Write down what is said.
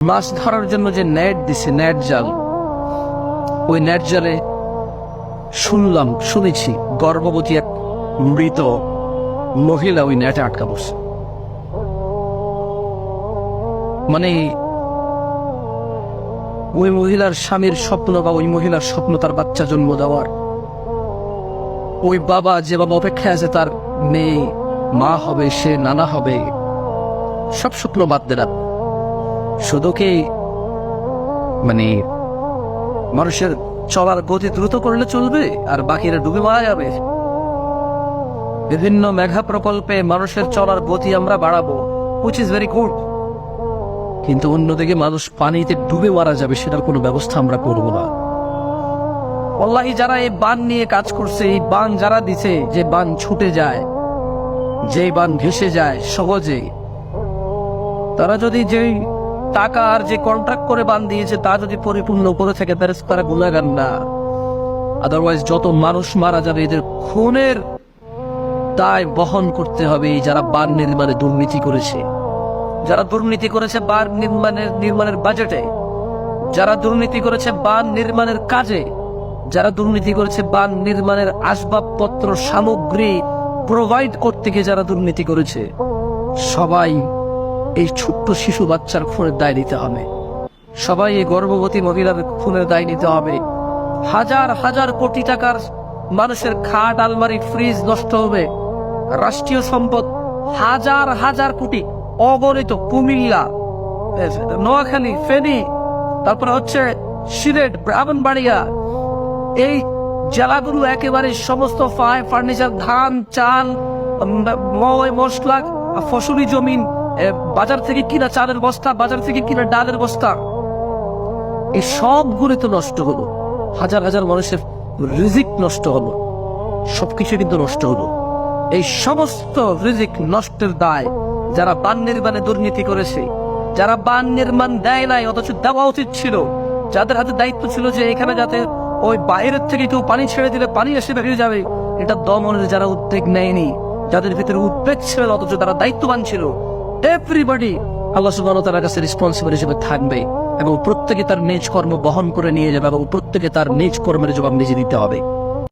মাছ ধরার জন্য যে নেট দিছে, নেট জাল, ওই নেট জালে শুনলাম, শুনেছি, গর্ভবতী এক মৃত মহিলা ওই নেটে আটকা পড়ছে। মানে ওই মহিলার স্বামীর স্বপ্ন বা ওই মহিলার স্বপ্ন তার বাচ্চা জন্ম দেওয়ার। ওই বাবা যে বাবা অপেক্ষায় আছে, তার মেয়ে, মা হবে, সে নানা হবে, সব স্বপ্ন বাদ দিলাম শুধু কি মানে মানুষের চলার গতি দ্রুত করলে চলবে, আর বাকিরা ডুবে মারা যাবে। বিভিন্ন মেঘা প্রকল্পে মানুষের চলার গতি আমরা বাড়াবো উইচ ইজ ভেরি গুড কিন্তু অন্যদিকে মানুষ পানিতে ডুবে মারা যাবে, সেটার কোনো ব্যবস্থা আমরা করব না। অল্লাহি যারা এই বান নিয়ে কাজ করছে, এই বান যারা দিছে, যে বান ছুটে যায় যে বান ভেসে যায় সহজে তারা যদি যেই টাকা আর যে কন্ট্রাক্ট করে বান দিয়েছে, তা যদি পরিপূর্ণ করে থাকে, তাহলে তারা গুণাগান না। আদারওয়াইজ যত মানুষ মারা যাবে, এদের খুনের দায় বহন করতে হবে যারা বান নির্মাণে দুর্নীতি করেছে। যারা দুর্নীতি করেছে বান নির্মাণের নির্মাণের বাজেটে যারা দুর্নীতি করেছে বান নির্মাণের কাজে। যারা দুর্নীতি করেছে বান নির্মাণের আসবাবপত্র, সামগ্রী প্রোভাইড করতে গিয়ে যারা দুর্নীতি করেছে। সবাই এই ছোট্ট শিশু বাচ্চার খুনের দায় নিতে হবে। সবাই এই গর্ভবতী মহিলার খুনের দায় নিতে হবে। হাজার হাজার কোটি টাকার মানুষের খাট, আলমারি, ফ্রিজ নষ্ট হবে। রাষ্ট্রীয় সম্পদ হাজার হাজার কোটি অগণিত কুমিল্লা নোয়াখালী, ফেনী, তারপরে হচ্ছে সিলেট, ব্রাহ্মণবাড়িয়া। এই জেলাগুলো একেবারে সমস্ত ফার্নিচার, ধান, চাল মশলা ফসলি জমিন বাজার থেকে কিনা চালের বস্তা, বাজার থেকে কিনা ডালের বস্তা। এই সবগুলো তো নষ্ট হলো। হাজার হাজার মানুষের রিজিক নষ্ট হলো। সবকিছু কিন্তু নষ্ট হলো। এই সমস্ত রিজিক নষ্টের দায় যারা বান নির্মাণে দুর্নীতি করেছে, যারা বান নির্মাণ দেয় নাই, অথচ দেওয়া উচিত ছিল। যাদের হাতে দায়িত্ব ছিল যে এখানে যাতে ওই বাইরের থেকে কেউ পানি ছেড়ে দিলে পানি এসে বেরিয়ে যাবে, এটা দমনের যারা উদ্যোগ নেয়নি, যাদের ভিতরে উদ্বেগ ছিল, অথচ তারা দায়িত্ববান ছিল এভরিবডি আল্লাহ সুবাহ তার কাছে রেসপন্সিবল হিসেবে থাকবে এবং প্রত্যেকে তার নিজ কর্ম বহন করে নিয়ে যাবে এবং প্রত্যেকে তার নিজ কর্মের জবাব নিজে দিতে হবে।